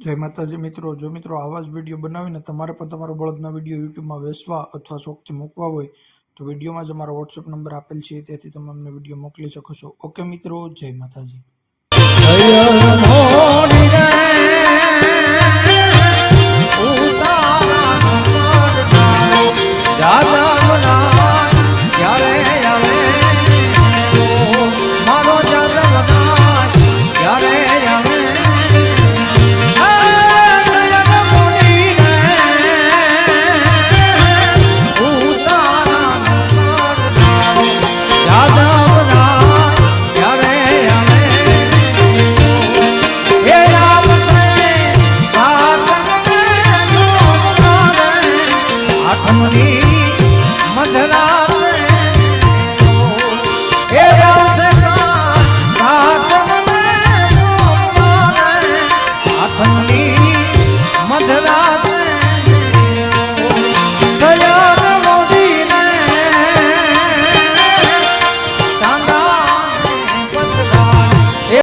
જય માતાજી મિત્રો, જો મિત્રો આવા જ વીડિયો બનાવીને તમારે પણ તમારો બળદનો વીડિયો યુટ્યુબમાં વેચવા અથવા શોખથી મૂકવા હોય, તો વિડીયોમાં જ અમારો વોટ્સઅપ નંબર આપેલ છે, તેથી તમે અમને વીડિયો મોકલી શકો છો. ઓકે મિત્રો, જય માતાજી. દાદા અમરી મધરા